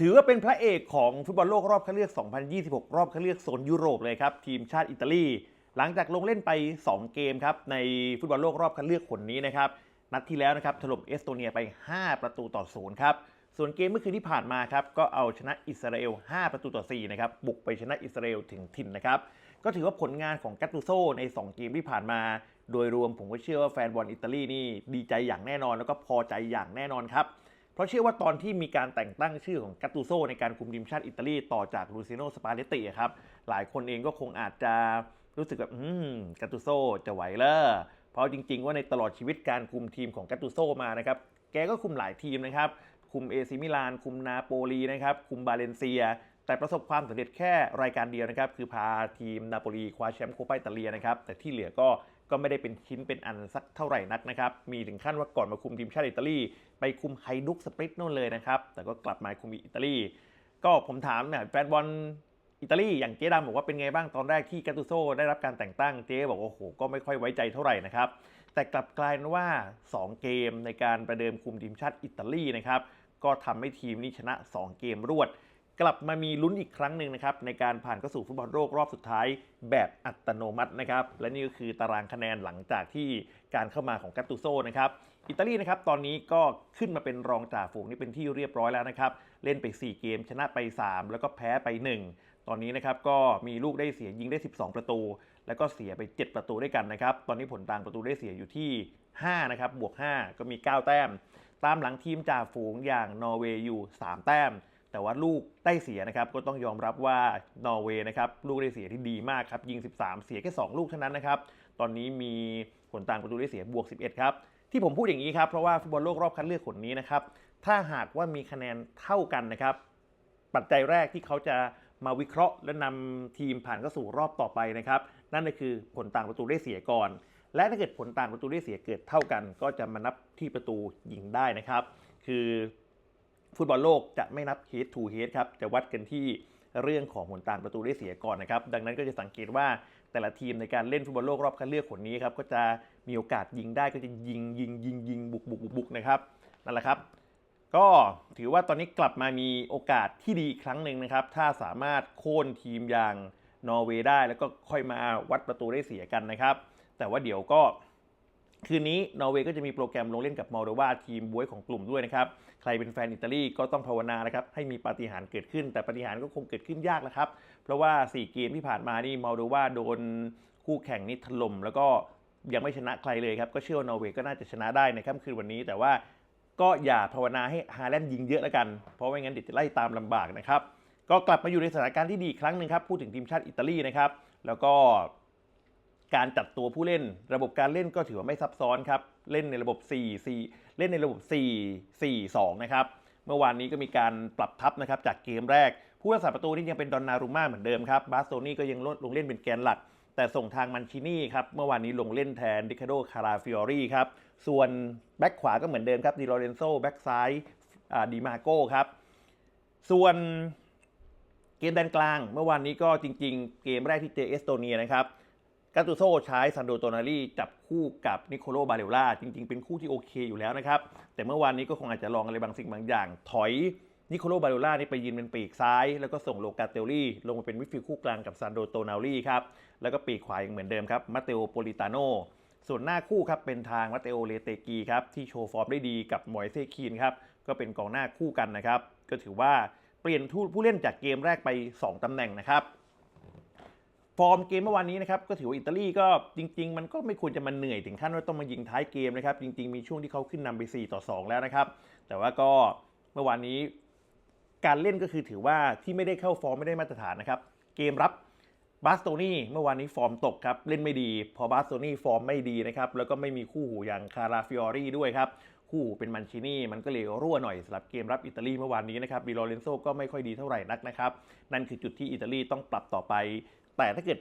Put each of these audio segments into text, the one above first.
ถือว่าเป็นพระเอกของฟุตบอลโลกรอบคัดเลือก 2026 รอบคัดเลือกโซนยุโรปเลยครับ ทีมชาติอิตาลี หลังจากลงเล่นไป 2 เกมครับ ในฟุตบอลโลกรอบคัดเลือกคนนี้นะครับ นัดที่แล้วนะครับถล่มเอสโตเนียไป 5 ประตูต่อศูนย์ครับ ส่วนเกมเมื่อคืนที่ผ่านมาครับ ก็เอาชนะอิสราเอล 5 ประตูต่อ4นะครับ บุกไปชนะอิสราเอลถึงถิ่นนะครับ ก็ถือว่าผลงานของกัตตุโซใน 2 เกมที่ผ่านมา โดยรวมผมก็เชื่อว่าแฟนบอลอิตาลีนี่ดีใจอย่างแน่นอน แล้วก็พอใจอย่างแน่นอนครับ เพราะเชื่อว่าตอนที่มีการแต่งตั้งชื่อของกัตตุโซในการคุมทีมชาติอิตาลีต่อจากลูซิโนสปาเลตติครับหลายคนเองก็คงอาจจะรู้สึกแบบอืมกัตตุโซจะไหวเลอเพราะจริง ๆ ว่าในตลอดชีวิตการคุมทีมของกัตตุโซมานะครับแกก็คุมหลายทีมนะครับคุมเอซิมิลานคุมนาโปลีนะครับคุมบาเลนเซีย แต่ประสบความสำเร็จแค่รายการเดียวนะครับคือพาทีมนาโปลีคว้าแชมป์โคปาอิตาเลียนะครับแต่ที่เหลือก็ ก็ไม่ได้เป็นชิ้นเป็นอันสักเท่าไหร่นักนะครับ มีถึงขั้นว่าก่อนมาคุมทีมชาติอิตาลี ไปคุมไฮดุกสปริตโน่นเลยนะครับ แต่ก็กลับมาคุมอิตาลี ก็ผมถามเนี่ยแฟนบอลอิตาลีอย่างเจ๊ดำบอกว่าเป็นไงบ้างตอนแรกที่กาตูโซได้รับการแต่งตั้งเจ๊บอกว่าโอ้โหก็ไม่ค่อยไว้ใจเท่าไหร่นะครับ แต่กลับกลายเป็นว่า 2 เกมในการประเดิมคุมทีมชาติอิตาลีนะครับก็ทำให้ทีมนี้ชนะ 2 เกมรวด กลับมามีลุ้นอีกครั้งหนึ่งนะครับในการผ่านเข้าสู่ฟุตบอลโลกรอบสุดท้ายแบบอัตโนมัตินะครับและนี่ก็คือตารางคะแนนหลังจากที่การเข้ามาของกัตตุโซนะครับอิตาลีนะครับตอนนี้ก็ขึ้นมาเป็นรองจ่าฝูงนี่เป็นที่เรียบร้อยแล้วนะครับเล่นไป 4 เกม ชนะไป 3 แล้วก็แพ้ไป 1 ตอนนี้นะครับก็มีลูกได้เสียยิงได้ 12 ประตู แล้วก็เสียไป 7 ประตูด้วยกันนะครับตอนนี้ผลต่างประตูได้เสียอยู่ที่5นะครับบวก 5 ก็มี 9 แต้ม ตามหลังทีมจ่าฝูงอย่างนอร์เวย์อยู่ 3 แต้ม แต่ว่าลูกได้เสียนะครับก็ต้องยอมรับว่านอร์เวย์นะครับลูกได้เสียที่ดีมากครับยิง 13 เสียแค่ 2 ลูกเท่านั้นนะครับตอนนี้มีผลต่างประตูได้เสียบวก 11 ครับ ที่ผมพูดอย่างนี้ครับเพราะว่าฟุตบอลโลกรอบคัดเลือกคนนี้นะครับถ้าหากว่ามีคะแนนเท่ากันนะครับ ปัจจัยแรกที่เขาจะมาวิเคราะห์ และนำทีมผ่านเข้าสู่รอบต่อไปนะครับ นั่นก็คือผลต่างประตูได้เสียก่อน และถ้าเกิดผลต่างประตูได้เสียเกิดเท่ากัน ก็จะมานับที่ประตูยิงได้นะครับ คือ ฟุตบอลโลกจะไม่นับ head to head ครับ จะวัดกันที่เรื่องของผลต่างประตูได้เสียก่อนนะครับ ดังนั้นก็จะสังเกตว่าแต่ละทีมในการเล่นฟุตบอลโลกรอบคัดเลือกคนนี้ครับก็จะมีโอกาสยิงได้ก็จะยิงยิงยิงยิงบุกบุกบุกบุกนะครับนั่นแหละครับ ก็ถือว่าตอนนี้กลับมามีโอกาสที่ดีอีกครั้งหนึ่งนะครับ ถ้าสามารถโค่นทีมอย่างนอร์เวย์ได้ แล้วก็ค่อยมาวัดประตูได้เสียกันนะครับ แต่ว่าเดี๋ยวก็ คืนนี้นอร์เวย์ก็จะมีโปรแกรมลงเล่นกับมอลโดวาทีมบวยของกลุ่มด้วยนะครับ ใครเป็นแฟนอิตาลีก็ต้องภาวนานะครับให้มีปาฏิหาริย์เกิดขึ้น แต่ปาฏิหาริย์ก็คงเกิดขึ้นยากแล้วครับ เพราะว่า 4 เกมที่ผ่านมานี่มอลโดวาโดนคู่แข่งนี่ถล่มแล้วก็ยังไม่ชนะใครเลยครับ ก็เชื่อว่านอร์เวย์ก็น่าจะชนะได้ในค่ำคืนวันนี้ แต่ว่าก็อย่าภาวนาให้ฮาแลนด์ยิงเยอะแล้วกัน เพราะไม่งั้นเดี๋ยวจะไล่ตามลำบากนะครับ ก็กลับมาอยู่ในสถานการณ์ที่ดีครั้งหนึ่งครับ พูดถึงทีมชาติอิตาลีนะครับ แล้วก็ การจัดตัวผู้เล่น ระบบการเล่นก็ถือว่าไม่ซับซ้อนครับ เล่นในระบบ 4 4 เล่นในระบบ 4 4 2 นะครับ เมื่อวานนี้ก็มีการปรับทัพนะครับจากเกมแรก ผู้รักษาประตูนี่ยังเป็นดอนนารุม่าเหมือนเดิมครับ บาสโตนี่ก็ยังลงเล่นเป็นแกนหลัก แต่ส่งทางมันชินี่ครับ เมื่อวานนี้ลงเล่นแทนดิคาโดคาราฟิออรี่ครับ ส่วนแบ็กขวาก็เหมือนเดิมครับดิโลเรนโซแบ็กซ้ายดีมาโก้ครับ ส่วนเกมแดนกลาง เมื่อวานนี้ก็จริง ๆ เกมแรกที่เจอเอสโตเนียนะครับ กาตูโซใช้ซันโดโตนารีจับคู่กับนิโคโลบาเรล่าจริงๆ เป็นคู่ที่โอเคอยู่แล้วนะครับ แต่เมื่อวานนี้ก็คงอาจจะลองอะไรบางสิ่งบางอย่าง ถอยนิโคโลบาเรล่านี่ไปยืนเป็นปีกซ้าย แล้วก็ส่งโลกาเตลลี่ลงมาเป็นวิดฟิลด์คู่กลางกับซันโดโตนารีครับ แล้วก็ปีกขวายังเหมือนเดิมครับมาเตโอโปลิตาโนส่วนหน้าคู่ครับเป็นทางมาเตโอเลเตกีครับที่โชว์ฟอร์มได้ดีกับมอยเซคีนครับก็เป็นกองหน้าคู่กันนะครับก็ถือว่าเปลี่ยนผู้เล่นจากเกมแรกไป 2ตำแหน่งนะครับ ฟอร์มเกมเมื่อวานนี้นะครับก็ถือว่าอิตาลีก็จริง ๆ มันก็ไม่ควรจะมาเหนื่อยถึงขั้นว่าต้องมายิงท้ายเกมนะครับจริง ๆ มีช่วงที่เขาขึ้นนำไป 4 ต่อ 2 แล้วนะครับ แต่ว่าก็เมื่อวานนี้การเล่นก็คือถือว่าที่ไม่ได้เข้าฟอร์มไม่ได้มาตรฐานนะครับ เกมรับบาสโตนี่เมื่อวานนี้ฟอร์มตกครับ เล่นไม่ดี พอบาสโตนี่ฟอร์มไม่ดีนะครับ แล้วก็ไม่มีคู่หูอย่างคาราฟิออรี่ด้วยครับ คู่หูเป็นมันชินี่ มันก็เลยรั่วหน่อยสำหรับเกมรับอิตาลีเมื่อวานนี้นะครับบิโลเรนโซก็ไม่ค่อยดีเท่าไหร่นักนะครับ นั่นคือจุดที่อิตาลีต้องปรับต่อไป แต่ถ้าเกิด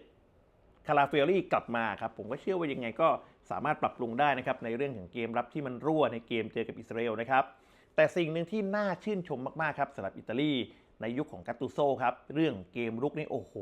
คาราเฟลลี่กลับมาครับผมก็เชื่อว่ายังไงก็สามารถปรับปรุงได้นะครับในเรื่องของเกมรับที่มันรั่วในเกมเจอกับอิสราเอลนะครับแต่สิ่งหนึ่งที่น่าชื่นชมมากๆครับสำหรับอิตาลีในยุคของกัตตุโซครับเรื่องเกมรุกนี่โอ้โห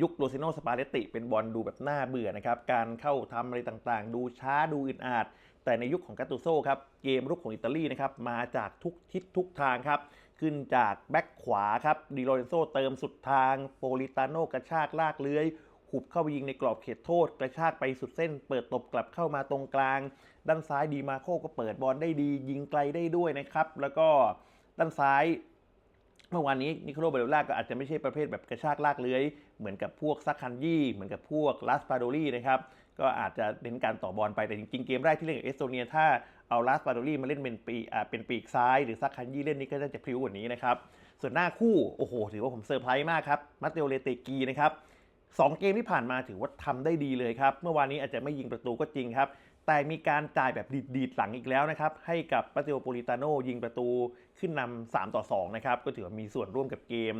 ยุคโรซิโนสปาเลตติเป็นบอลดูแบบน่าเบื่อนะครับการเข้าทำอะไรต่างๆ ดูช้าดูอึดอัดแต่ในยุคของกาตูโซครับเกมรุกของอิตาลีนะครับมาจากทุกทิศทุกทางครับ ขึ้นจากแบ็คขวาครับดิโลเรนโซเติมสุดทางโปลิตาโนกระชากลากเลื้อยหุบเข้าไปยิงในกรอบเขตโทษ กระชากไปสุดเส้น เปิดตบกลับเข้ามาตรงกลาง ด้านซ้ายดีมาโคก็เปิดบอลได้ดี ยิงไกลได้ด้วยนะครับ แล้วก็ด้านซ้าย เมื่อวานนี้นิโคลเบลล่าก็อาจจะไม่ใช่ประเภทแบบกระชากลากเลื้อย เหมือนกับพวกซักคันยี่เหมือนกับพวกลาสปาโดลี่นะครับ ก็อาจจะเน้นการต่อบอลไปแต่จริงๆเกมแรกที่เล่นกับเอสโตเนียถ้าเอาลาสปาโดลี่มาเล่นเป็นปีเป็นปีกซ้ายหรือซักคันยี่เล่นนี่ก็น่าจะพริ้วกว่านี้นะครับส่วนหน้าคู่โอ้โหถือว่าผมเซอร์ไพรส์มากครับมาเตโอเลเตกีนะครับสองเกมที่ผ่านมาถือว่าทำได้ดีเลยครับ เมื่อวานนี้อาจจะไม่ยิงประตูก็จริงครับ แต่มีการจ่ายแบบดีดๆหลังอีกแล้วนะครับ ให้กับปาเตโอโปลิตาโนยิงประตูขึ้นนำ3ต่อ 2 นะครับ ก็ถือว่ามีส่วนร่วมกับเกม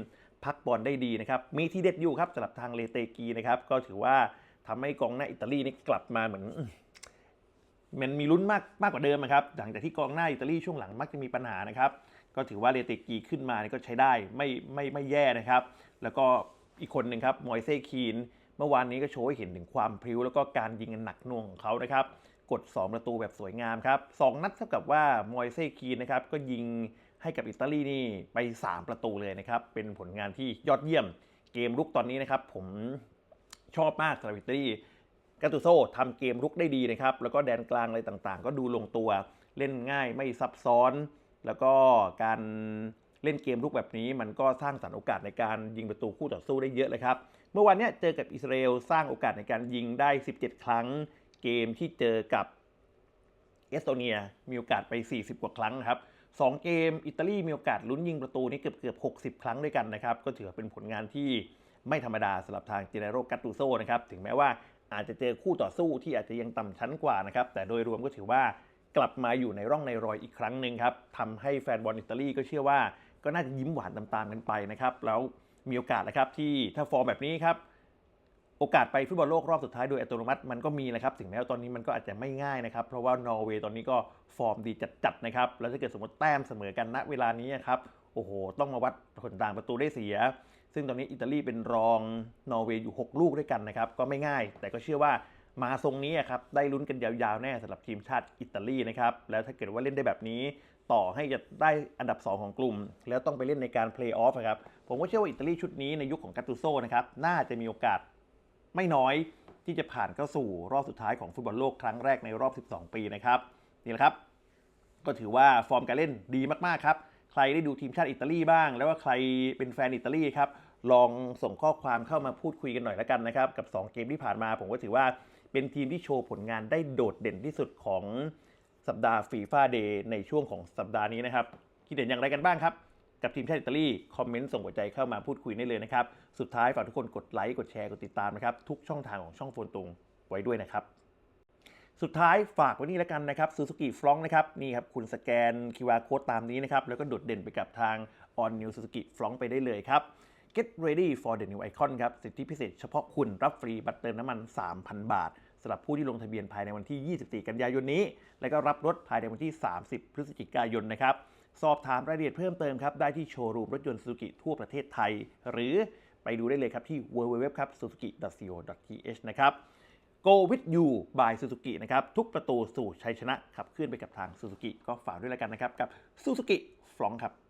พักบอลได้ดีนะครับ มีที่เด็ดอยู่ครับสำหรับทางเลเตกีนะครับ ก็ถือว่า ทำให้กองหน้าอิตาลีนี่กลับมาเหมือนมันมีลุ้นมากมากกว่าเดิมครับหลังจากที่กองหน้าอิตาลีช่วงหลังมักจะมีปัญหานะครับ ก็ถือว่าเลเตกีขึ้นมานี่ก็ใช้ได้ไม่ไม่ไม่แย่นะครับ แล้วก็อีกคนหนึ่งครับมอยเซคีน เมื่อวานนี้ก็โชว์ให้เห็นถึงความพริ้ว แล้วก็การยิงอันหนักหน่วงของเขานะครับ กด 2 ประตูแบบสวยงามครับ2นัดเท่ากับว่ามอยเซคีนนะครับก็ยิงให้กับอิตาลีนี่ไป 3 ประตูเลยนะครับ เป็นผลงานที่ยอดเยี่ยมเกมรุกตอนนี้นะครับ ผม ชอบมากสำหรับอิตาลีกาตูโซทำเกมรุกได้ดีนะครับ แล้วก็แดนกลางอะไรต่างๆ ก็ดูลงตัวเล่นง่ายไม่ซับซ้อน แล้วก็การเล่นเกมรุกแบบนี้ มันก็สร้างสรรค์โอกาสในการยิงประตูคู่ต่อสู้ได้เยอะเลยครับ เมื่อวันเนี้ยเจอกับอิสราเอลสร้างโอกาสในการยิงได้ 17 ครั้ง เกมที่เจอกับเอสโตเนียมีโอกาสไป 40 กว่าครั้งครับสองเกมอิตาลีมีโอกาสลุ้นยิงประตูนี่เกือบเกือบ60 ครั้งด้วยกันนะครับ ก็ถือเป็นผลงานที่ ไม่ธรรมดาสำหรับทางเจเนโรกัตตูโซนะครับถึงแม้ว่าอาจจะเจอคู่ต่อสู้ที่อาจจะยังต่ำชั้นกว่านะครับแต่โดยรวมก็ถือว่ากลับมาอยู่ในร่องในรอยอีกครั้งหนึ่งครับทำให้แฟนบอลอิตาลีก็เชื่อว่า ก็น่าจะยิ้มหวานตามๆกันไปนะครับแล้วมีโอกาสนะครับที่ถ้าฟอร์มแบบนี้ครับโอกาสไปฟุตบอลโลกรอบสุดท้ายโดยอัตโนมัติมันก็มีนะครับ ถึงแม้ว่าตอนนี้มันก็อาจจะไม่ง่ายนะครับ เพราะว่านอร์เวย์ตอนนี้ก็ฟอร์มดีจัดๆนะครับ แล้วถ้าเกิดสมมติแต้มเสมอกันณเวลานี้ครับ โอ้โห ต้องมาวัดผลต่างประตูได้เสีย ซึ่งตอนนี้อิตาลีเป็นรองนอร์เวย์อยู่ 6 ลูกด้วยกันนะครับก็ไม่ง่าย แต่ก็เชื่อว่ามาทรงนี้ครับได้ลุ้นกันยาวๆแน่สำหรับทีมชาติอิตาลีนะครับแล้วถ้าเกิดว่าเล่นได้แบบนี้ ต่อให้จะได้อันดับ 2 ของกลุ่ม แล้วต้องไปเล่นในการเพลย์ออฟครับผมก็เชื่อว่าอิตาลีชุดนี้ในยุคของกาตูโซนะครับน่าจะมีโอกาสไม่น้อยที่จะผ่านเข้าสู่รอบสุดท้ายของฟุตบอลโลกครั้งแรกในรอบ 12 ปีนะครับนี่แหละครับ ก็ถือว่าฟอร์มการเล่นดีมากๆครับใครได้ดูทีมชาติอิตาลีบ้าง แล้วว่าใครเป็นแฟนอิตาลีครับ ลองส่งข้อความเข้ามาพูดคุยกันหน่อยแล้วกันนะครับ กับ 2 เกมที่ผ่านมาผมก็ถือว่าเป็นทีมที่โชว์ผลงานได้โดดเด่นที่สุดของสัปดาห์ฟีฟ่าเดย์ในช่วงของสัปดาห์นี้นะครับ คิดเห็นอย่างไรกันบ้างครับ กับทีมชาติอิตาลี คอมเมนต์ส่งหัวใจเข้ามาพูดคุยได้เลยนะครับ สุดท้ายฝากทุกคนกดไลค์กดแชร์กดติดตามนะครับ ทุกช่องทางของช่องโฟนตุงไว้ด้วยนะครับสุดท้ายฝากไว้นี่แล้วกันนะครับซูซูกิฟลองนะครับนี่ครับคุณสแกน QR Code ตามนี้นะครับ แล้วก็โดดเด่นไปกับทาง On New Suzuki f l o n ไปได้เลยครับ Get ready for the new icon ครับ สิทธิพิเศษเฉพาะคุณรับฟรีบัตรเติมน้ำมัน 3,000 บาทสำหรับผู้ที่ลงทะเบียนภายในวันที่ 24 กันยายนนี้ และก็รับรถภายในวันที่ 30 พฤศจิกายนนะครับ สอบถามรายละเอียดเพิ่มเติมครับ ได้ที่โชว์รูมรถยนต์ซูซูกิทั่วประเทศไทย หรือไปดูได้เลยครับที่ www ครับ suzuki.co.th นะครับ Go with you by Suzuki นะครับ ทุกประตูสู่ชัยชนะขับเคลื่อนไปกับทาง Suzuki ก็ฝากด้วยแล้วกันนะครับ กับ Suzuki ฟลองครับ